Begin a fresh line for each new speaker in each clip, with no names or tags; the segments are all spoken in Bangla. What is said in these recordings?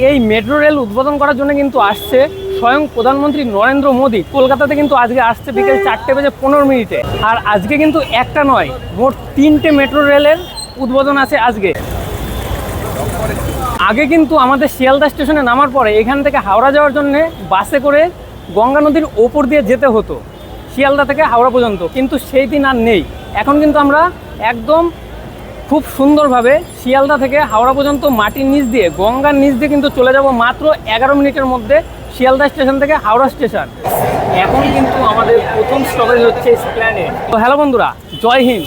এই মেট্রো রেল উদ্বোধন করার জন্য কিন্তু আসছে স্বয়ং প্রধানমন্ত্রী নরেন্দ্র মোদী। কলকাতাতে কিন্তু আজকে আসছে বিকেল চারটে বেজে পনেরো মিনিটে। আর আজকে কিন্তু একটা নয়, মোট তিনটে মেট্রো রেলের উদ্বোধন আছে আজকে। আগে কিন্তু আমাদের শিয়ালদা স্টেশনে নামার পরে এখান থেকে হাওড়া যাওয়ার জন্য বাসে করে গঙ্গা নদীর ওপর দিয়ে যেতে হতো, শিয়ালদা থেকে হাওড়া পর্যন্ত। কিন্তু সেই দিন আর নেই। এখন কিন্তু আমরা একদম খুব সুন্দরভাবে শিয়ালদা থেকে হাওড়া পর্যন্ত মাটির নিচ দিয়ে, গঙ্গার নিচ দিয়ে কিন্তু চলে যাব মাত্র এগারো মিনিটের মধ্যে শিয়ালদা স্টেশন থেকে হাওড়া স্টেশন। এখন কিন্তু আমাদের প্রথম স্টপেজ হচ্ছে স্প্ল্যানেট তো হ্যালো বন্ধুরা, জয় হিন্দ।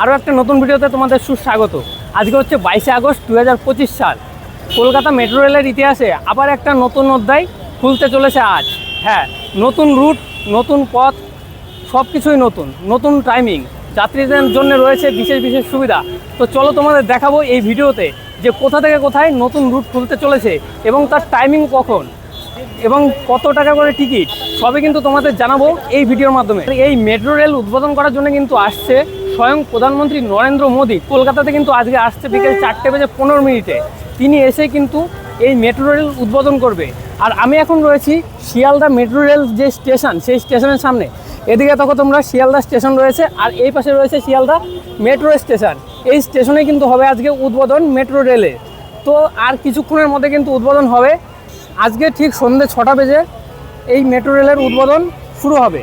আরও একটা নতুন ভিডিওতে তোমাদের সুস্বাগত। আজকে হচ্ছে বাইশে আগস্ট দু হাজার পঁচিশ সাল। কলকাতা মেট্রো রেলের ইতিহাসে আবার একটা নতুন অধ্যায় খুলতে চলেছে আজ। হ্যাঁ নতুন রুট, নতুন পথ সব কিছুই নতুন নতুন টাইমিং যাত্রীদের জন্য রয়েছে বিশেষ বিশেষ সুবিধা। তো চলো তোমাদের দেখাবো এই ভিডিওতে যে কোথা থেকে কোথায় নতুন রুট খুলতে চলেছে এবং তার টাইমিং কখন এবং কত টাকা করে টিকিট সবই কিন্তু তোমাদের জানাব এই ভিডিওর মাধ্যমে। এই মেট্রো রেল উদ্বোধন করার জন্য কিন্তু আসছে স্বয়ং প্রধানমন্ত্রী নরেন্দ্র মোদী। কলকাতাতে কিন্তু আজকে আসছে বিকেল চারটে বেজে পনেরো মিনিটে। তিনি এসে কিন্তু এই মেট্রো রেল উদ্বোধন করবে। আর আমি এখন রয়েছি শিয়ালদা মেট্রো রেল যে স্টেশন সেই স্টেশনের সামনে। এদিকে তখন তোমরা শিয়ালদা স্টেশন রয়েছে, আর এই পাশে রয়েছে শিয়ালদা মেট্রো স্টেশন। এই স্টেশনে কিন্তু হবে আজকে উদ্বোধন মেট্রো রেলে। তো আর কিছুক্ষণের মধ্যে কিন্তু উদ্বোধন হবে। আজকে ঠিক সন্ধ্যে ছটা বেজে এই মেট্রো রেলের উদ্বোধন শুরু হবে।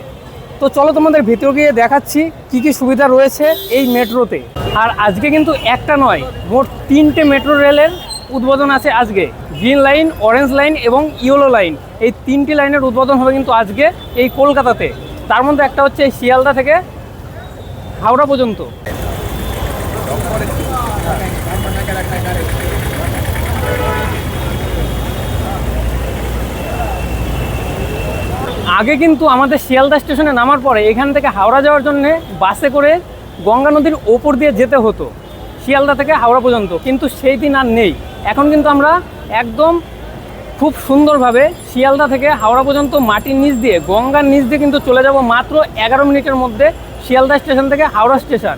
তো চলো তোমাদের ভিতরে গিয়ে দেখাচ্ছি কি কি সুবিধা রয়েছে এই মেট্রোতে। আর আজকে কিন্তু একটা নয়, মোট তিনটে মেট্রো রেলের উদ্বোধন আছে আজকে। গ্রিন লাইন, অরেঞ্জ লাইন এবং ইয়েলো লাইন। এই তিনটি লাইনের উদ্বোধন হবে কিন্তু আজকে এই কলকাতাতে। তার মধ্যে একটা হচ্ছে শিয়ালদা থেকে হাওড়া পর্যন্ত। আগে কিন্তু আমাদের শিয়ালদা স্টেশনে নামার পরে এখান থেকে হাওড়া যাওয়ার জন্য বাসে করে গঙ্গা নদীর ওপর দিয়ে যেতে হতো, শিয়ালদা থেকে হাওড়া পর্যন্ত। কিন্তু সেই দিন আর নেই। এখন কিন্তু আমরা একদম খুব সুন্দরভাবে শিয়ালদা থেকে হাওড়া পর্যন্ত মাটির নিচ দিয়ে, গঙ্গার নিচ দিয়ে কিন্তু চলে যাব মাত্র এগারো মিনিটের মধ্যে শিয়ালদা স্টেশন থেকে হাওড়া স্টেশন।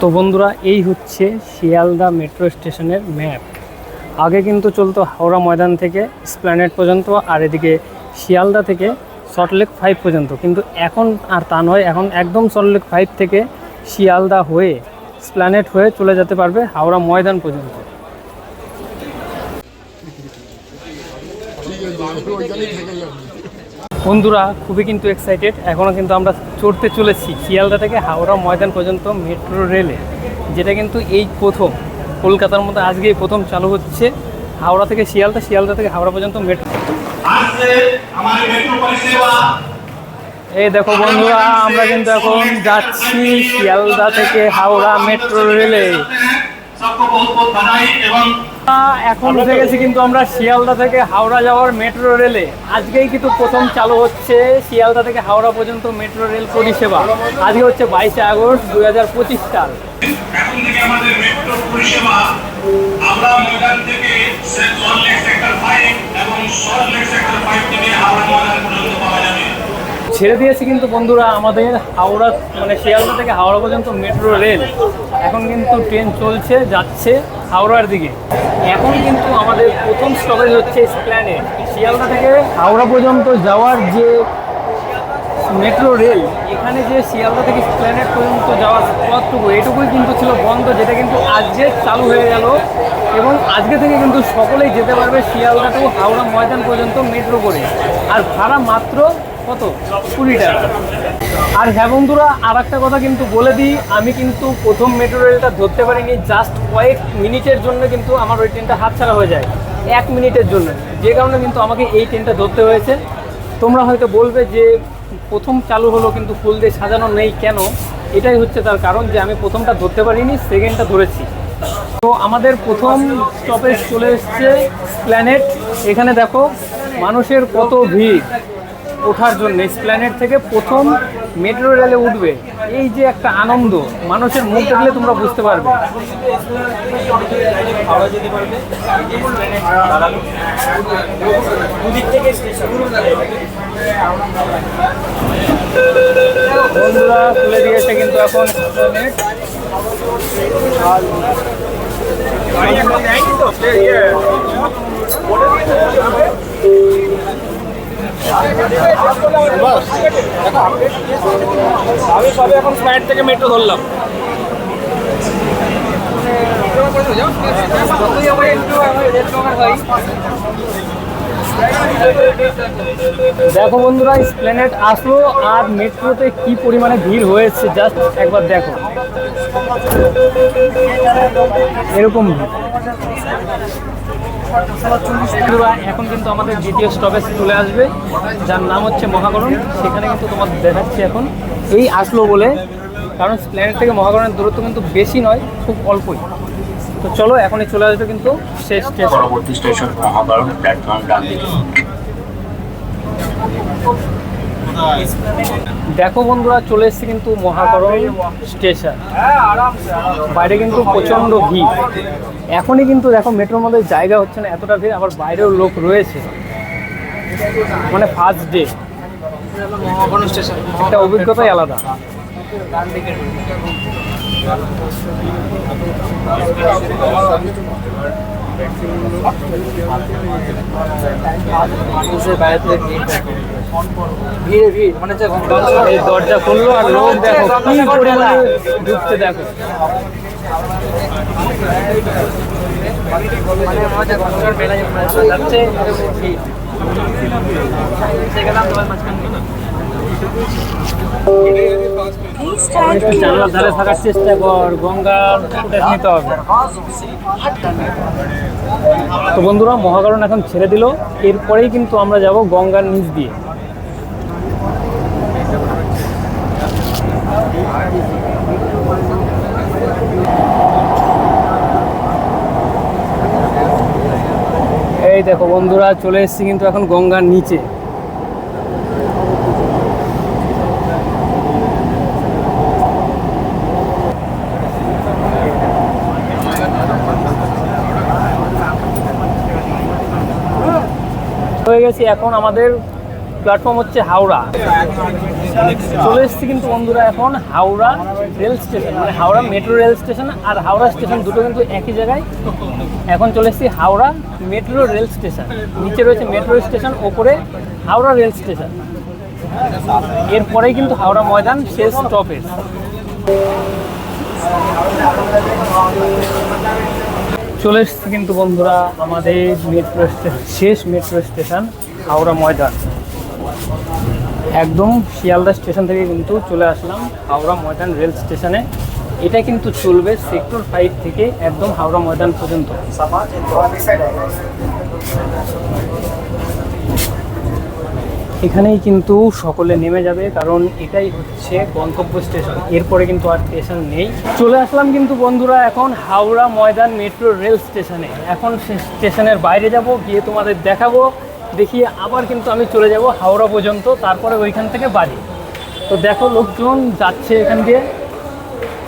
তো বন্ধুরা, এই হচ্ছে শিয়ালদা মেট্রো স্টেশনের ম্যাপ। আগে কিন্তু চলতো হাওড়া ময়দান থেকে স্প্ল্যানেট পর্যন্ত আর এদিকে শিয়ালদা থেকে সল্টলেক ফাইভ পর্যন্ত। কিন্তু এখন আর তা নয়, এখন একদম সল্টলেক ফাইভ থেকে শিয়ালদা হয়ে, স্প্ল্যানেট হয়ে চলে যেতে পারবে হাওড়া ময়দান পর্যন্ত। বন্ধুরা, খুবই কিন্তু এক্সাইটেড এখনও কিন্তু আমরা চড়তে চলেছি শিয়ালদা থেকে হাওড়া ময়দান পর্যন্ত মেট্রো রেলে যেটা কিন্তু এই প্রথম, কলকাতার মধ্যে আজকেই প্রথম চালু হচ্ছে হাওড়া থেকে শিয়ালদা শিয়ালদা থেকে হাওড়া পর্যন্ত মেট্রো এই দেখো বন্ধুরা, আমরা কিন্তু এখন যাচ্ছি শিয়ালদা থেকে হাওড়া মেট্রো রেলে এখন উঠে গেছি কিন্তু আমরা শিয়ালদা থেকে হাওড়া যাওয়ার মেট্রো রেলে আজকেই কিন্তু প্রথম চালু হচ্ছে শিয়ালদা থেকে হাওড়া পর্যন্ত মেট্রো রেল পরিষেবা। আজকে হচ্ছে বাইশে আগস্ট দুই হাজার পঁচিশ সাল ছেড়ে দিয়েছি কিন্তু বন্ধুরা আমাদের হাওড়া মানে শিয়ালদা থেকে হাওড়া পর্যন্ত মেট্রো রেল এখন কিন্তু ট্রেন চলছে যাচ্ছে। হাওড়ার দিকে। এখন কিন্তু আমাদের প্রথম স্টপেজ হচ্ছে স্প্ল্যানেট শিয়ালদা থেকে হাওড়া পর্যন্ত যাওয়ার যে মেট্রো রেল এখানে যে শিয়ালদা থেকে স্প্ল্যানেট পর্যন্ত যাওয়ার পথটুকু, এটুকুই কিন্তু ছিল বন্ধ, যেটা কিন্তু আজকে চালু হয়ে গেল। এবং আজকে থেকে কিন্তু সকলেই যেতে পারবে শিয়ালদা টু হাওড়া ময়দান পর্যন্ত মেট্রো করে। আর ভাড়া মাত্র কত? কুড়ি টাকা। আর হ্যাঁ বন্ধুরা আর একটা কথা কিন্তু বলে দিই, আমি কিন্তু প্রথম মেট্রো রেলটা ধরতে পারিনি জাস্ট কয়েক মিনিটের জন্য কিন্তু আমার ওই ট্রেনটা হাতছাড়া হয়ে যায়। এক মিনিটের জন্য। যে কারণে কিন্তু আমাকে এই ট্রেনটা ধরতে হয়েছে। তোমরা হয়তো বলবে যে, প্রথম চালু হলো কিন্তু ফুল দিয়ে সাজানো নেই কেন? এটাই হচ্ছে তার কারণ যে আমি প্রথমটা ধরতে পারিনি সেকেন্ডটা ধরেছি। তো আমাদের প্রথম স্টপেজ চলে এসছে প্ল্যানেট এখানে দেখো, মানুষের কত ভিড়। ওঠার জন্য প্ল্যানেট থেকে প্রথম মেট্রো রেলে উঠবে। এই যে একটা আনন্দ, মানুষের মুখ দেখলে তোমরা বুঝতে পারবে। বন্ধুরা তুলে দিয়েছে কিন্তু এখন আমি সবে এখন ফ্লাইট থেকে মেট্রো ধরলাম। দেখো বন্ধুরা স্প্লেনেট আসলো আর মেট্রোতে কি পরিমাণে ভিড় হয়েছে জাস্ট একবার দেখো। এরকম এখন কিন্তু আমাদের দ্বিতীয় স্টপেজ চলে আসবে, যার নাম হচ্ছে মহাকরণ। সেখানে কিন্তু তোমার দেখাচ্ছি এখন। এই আসলো বলে, কারণ প্ল্যানেট থেকে মহাকরণের দূরত্ব কিন্তু বেশি নয়, খুব অল্পই। তো চলো, এখনই চলে আসবে কিন্তু শেষ স্টেশন
পরবর্তী স্টেশন মহাকরণ প্ল্যাটফর্ম ডান দিকে।
দেখো বন্ধুরা চলে এসেছে কিন্তু মহাকরণ স্টেশন বাইরে কিন্তু প্রচণ্ড ভিড়। এখনই কিন্তু দেখো মেট্রোর মধ্যে জায়গা হচ্ছে না এতটা ভিড় আবার বাইরেও লোক রয়েছে। মানে ফার্স্ট ডে একটা অভিজ্ঞতাই আলাদা।
ভিড়ে ভিড় মানে
এই দরজা খুললো আর লোক দেখো কি পরিমাণে ঢুকতে দেখো।
মানে মজা ঘণ্টার মেলা যাচ্ছে। সেখানে মাঝখানে
ধারে থাকার চেষ্টা কর গঙ্গার নিতে হবে। তো বন্ধুরা, মহাকরণ এখন ছেড়ে দিল। এরপরেই কিন্তু আমরা যাব গঙ্গার নিচ দিয়ে। এই দেখো বন্ধুরা, চলে এসেছি কিন্তু এখন গঙ্গার নিচে। গেছি এখন আমাদের প্ল্যাটফর্ম হচ্ছে হাওড়া। চলে এসেছি কিন্তু বন্ধুরা এখন হাওড়া রেল স্টেশন মানে হাওড়া মেট্রো রেল স্টেশন আর হাওড়া স্টেশন দুটো কিন্তু একই জায়গায়। এখন চলে এসেছি হাওড়া মেট্রো রেল স্টেশন, নিচে রয়েছে মেট্রো স্টেশন, ওপরে হাওড়া রেল স্টেশন। এরপরেই কিন্তু হাওড়া ময়দান, শেষ স্টপেজ চলে এসছি কিন্তু বন্ধুরা আমাদের মেট্রো স্টেশন শেষ মেট্রো স্টেশন হাওড়া ময়দান। একদম শিয়ালদা স্টেশন থেকে কিন্তু চলে আসলাম হাওড়া ময়দান রেল স্টেশনে এটা কিন্তু চলবে সেক্টর ফাইভ থেকে একদম হাওড়া ময়দান পর্যন্ত। এখানেই কিন্তু সকলে নেমে যাবে, কারণ এটাই হচ্ছে গন্তব্য স্টেশন। এরপরে কিন্তু আর স্টেশন নেই। চলে আসলাম কিন্তু বন্ধুরা এখন হাওড়া ময়দান মেট্রো রেল স্টেশনে। এখন স্টেশনের বাইরে যাব, গিয়ে তোমাদের দেখাবো। দেখিয়ে আবার কিন্তু আমি চলে যাব হাওড়া পর্যন্ত, তারপরে ওইখান থেকে বাড়ি। তো দেখো লোকজন যাচ্ছে এখান দিয়ে।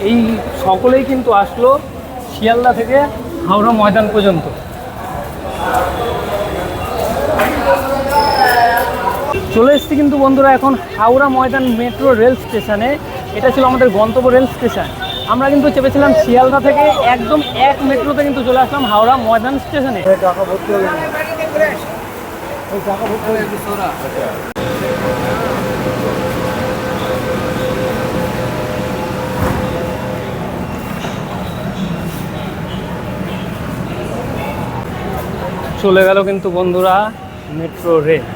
এই সকলেই কিন্তু আসলো শিয়ালদা থেকে হাওড়া ময়দান পর্যন্ত। চলে এসেছি কিন্তু বন্ধুরা এখন হাওড়া ময়দান মেট্রো রেল স্টেশনে। এটা ছিল আমাদের গন্তব্য রেল স্টেশন। আমরা কিন্তু চেপেছিলাম শিয়ালদা থেকে একদম এক মেট্রোতে কিন্তু চলে আসলাম হাওড়া ময়দান স্টেশনে। চলে গেল কিন্তু বন্ধুরা মেট্রো রেল।